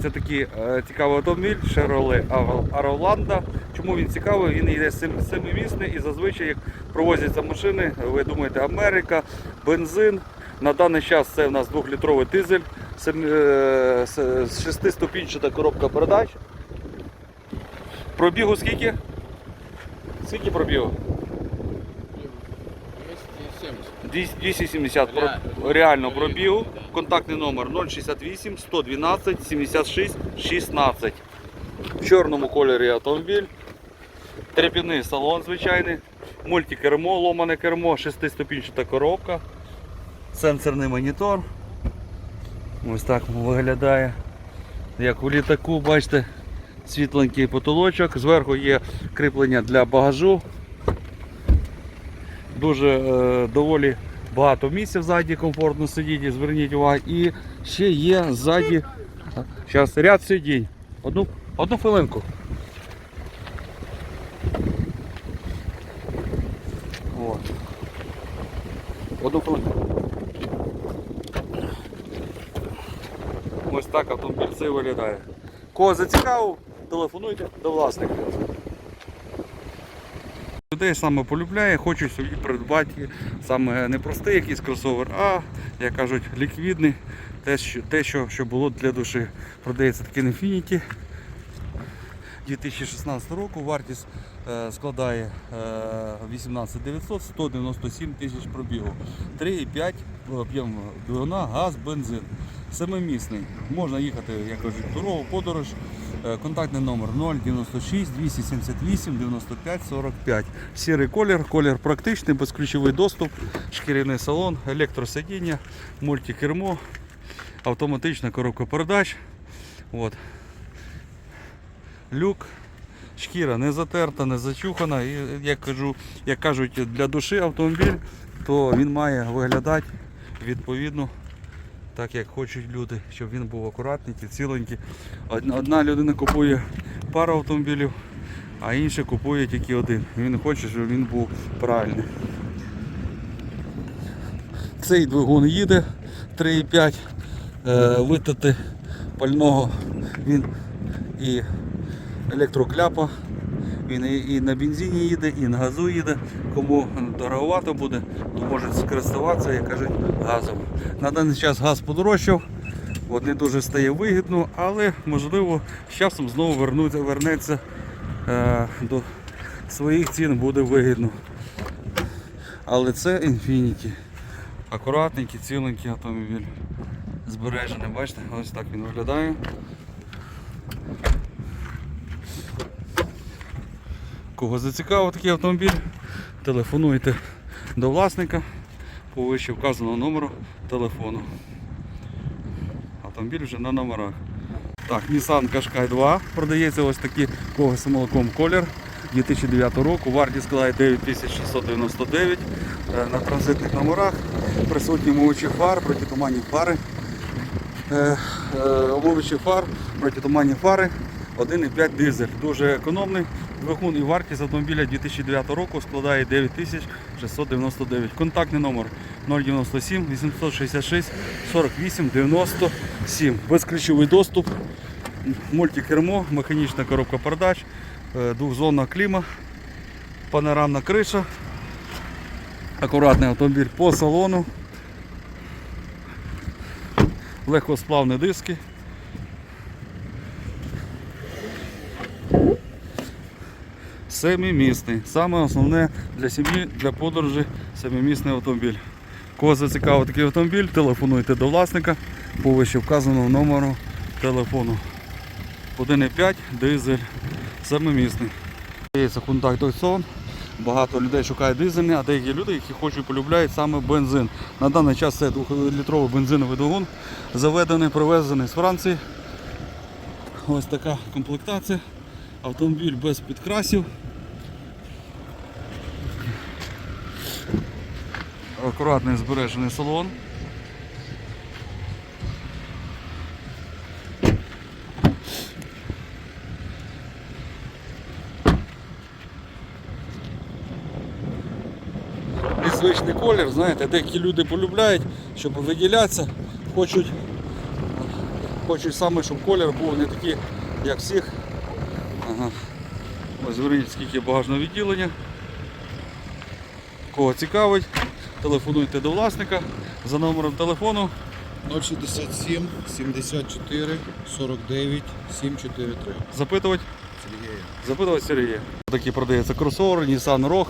Продається такий е, цікавий автомобіль Chevrolet Arolanda. Чому він цікавий? Він йде семимісний і зазвичай, як провозяться машини, ви думаєте, Америка, бензин. На даний час це в нас 2-літровий дизель, сем- е, с- з 6-ступінчата коробка передач. Пробігу скільки? Скільки пробігу? 270. 270 Реально. реально пробігу. Контактний номер 068 112 76 16. В чорному кольорі автомобіль. Треп'яний салон звичайний. Мультикермо, ломане кермо, 6-ступінчата коробка. Сенсорний монітор. Ось так виглядає. Як у літаку, бачите, світленький потолочок. Зверху є кріплення для багажу. Дуже е, доволі багато місця ззаді, комфортно сидіти, зверніть увагу. І ще є ззаді. Зараз ряд сидінь. Одну, одну хвилинку. Одну хвилинку. Ось так автомобіль цей виглядає. Кого зацікавив, телефонуйте до власника. Людей саме полюбляє, хочуть собі придбати саме не простий якийсь кросовер, а, як кажуть, ліквідний, те, що, те, що, що було для душі. Продається такий Infiniti 2016 року, вартість е, складає е, 18 900, 197 тисяч пробігу. 3,5 об'єм двигуна, газ, бензин. Семимісний. Можна їхати, як кажуть, дорогу, подорож. Е, Контактний номер 096 278 95 45. Сірий колір, колір практичний, безключовий доступ, шкіряний салон, електросидіння, мультикермо, автоматична коробка передач. От. Люк, шкіра не затерта, не зачухана. І як, кажу, як кажуть, для душі автомобіль, то він має виглядати відповідно так як хочуть люди, щоб він був акуратненький, ціленький. Одна, людина купує пару автомобілів, а інша купує тільки один. Він хоче, щоб він був правильний. Цей двигун їде 3,5 е, витати пального він і електрокляпа. Він і на бензині їде, і на газу їде. Кому дороговато буде, то може скористуватися, як кажуть, газом. На даний час газ подорожчав, от не дуже стає вигідно, але можливо з часом знову вернуться, вернеться е, до своїх цін буде вигідно. Але це Infiniti. Акуратненький, ціленький автомобіль. Збережений, бачите, ось так він виглядає. Кого зацікавив такий автомобіль, телефонуйте до власника по вище вказаного номеру телефону. Автомобіль вже на номерах. Так, Nissan Qashqai 2 продається ось такий кого з молоком колір 2009 року. Вартість складає 9699 е, на транзитних номерах. Присутні мовичі фар, протитуманні фари. Е, е, Омовичі фар, протитуманні фари. 1,5 дизель. Дуже економний двигун і вартість автомобіля 2009 року складає 9699. Контактний номер 097 866 48 97. Безключовий доступ, мультикермо, механічна коробка передач, е, двохзонна кліма, панорамна криша, акуратний автомобіль по салону, легкосплавні диски. Семимісний. Саме основне для сім'ї, для подорожі семимісний автомобіль. Кого зацікавив такий автомобіль, телефонуйте до власника по вище вказаному номеру телефону. 1,5 дизель семимісний. Є Hyundai Tucson. Багато людей шукає дизельний, а деякі люди, які хочуть полюбляють саме бензин. На даний час це 2-літровий бензиновий двигун, заведений, привезений з Франції. Ось така комплектація. Автомобіль без підкрасів. Акуратний збережений салон. Незвичний колір, знаєте, деякі люди полюбляють, щоб виділятися, хочуть Хочу саме, щоб колір був не такий, як всіх. Ага. Ось зверніть, скільки багажного відділення. Кого цікавить, телефонуйте до власника за номером телефону. 067 74 49 743. Запитувати. Сергій. Запитувати Сергія. Такий продається кросовер Nissan Rogue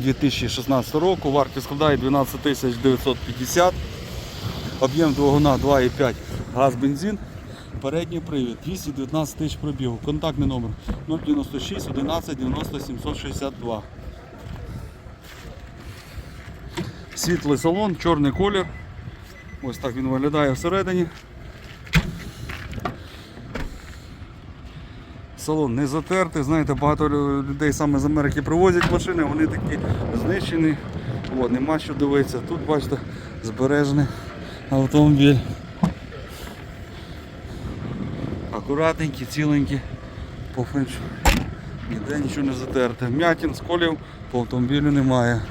2016 року. Вартість складає 12 950. Об'єм двигуна 2,5 газ бензин. Передній привід 219 тисяч пробігу. Контактний номер 096 11 90 762. Світлий салон, чорний колір. Ось так він виглядає всередині. Салон не затертий, знаєте, багато людей саме з Америки привозять машини, вони такі знищені. От, нема що дивитися. Тут бачите збережений автомобіль. Акуратненький, ціленький, по феншу. Ніде нічого не затерте. М'ятін, сколів по автомобілю немає.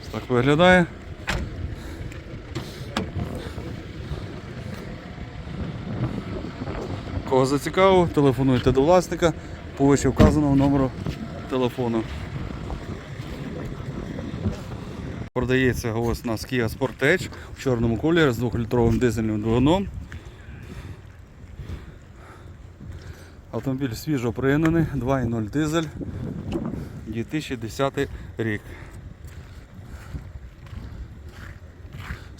Ось так виглядає. Кого зацікавив, телефонуйте до власника по вище вказаного номеру телефону. Продається ось у нас Kia Sportage в чорному кольорі з 2-літровим дизельним двигуном. Автомобіль свіжо пригнаний, 2.0 дизель, 2010 рік.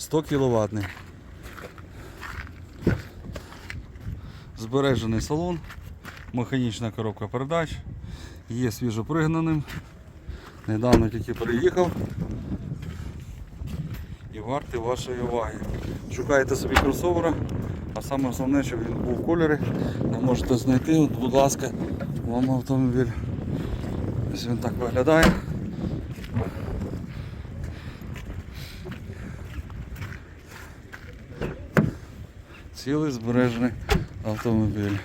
100 кВт. Збережений салон, механічна коробка передач, є свіжо пригнаним. Недавно тільки приїхав і вартий вашої уваги. Шукаєте собі кросовера, а саме основне, щоб він був в кольорі, ви можете знайти, От, будь ласка, вам автомобіль. Ось він так виглядає. Цілий збережений автомобіль.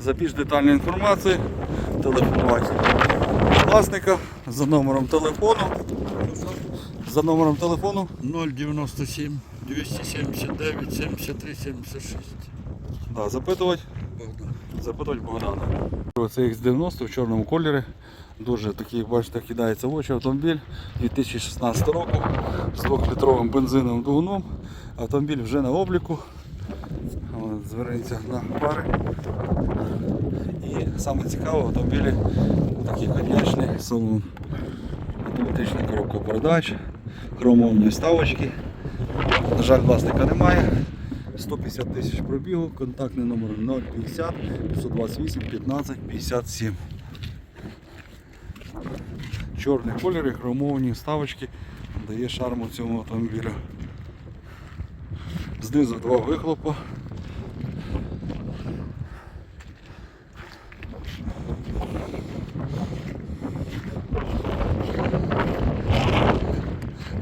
За більш детальною інформацією телефонувати власника за номером телефону. За номером телефону 097 279 73 76. да, запитувати. Запитувати Богдана. Це X90 в чорному кольорі. Дуже такий, бачите, кидається в очі автомобіль 2016 року з 2-літровим бензиновим двигуном. Автомобіль вже на обліку. От, Зверніться на пари. І саме цікаве автомобілі такий конячний салон. Автоматична коробка передач, хромовні вставочки. На жаль, власника немає. 150 тисяч пробігу, контактний номер 050 528 15 57. Чорний колір і хромовані вставочки дає шарму цьому автомобілю. Знизу два вихлопа.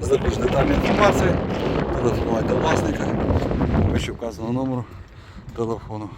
За більш детальною інформацією телефонуйте власника, вище вказаного номеру телефону.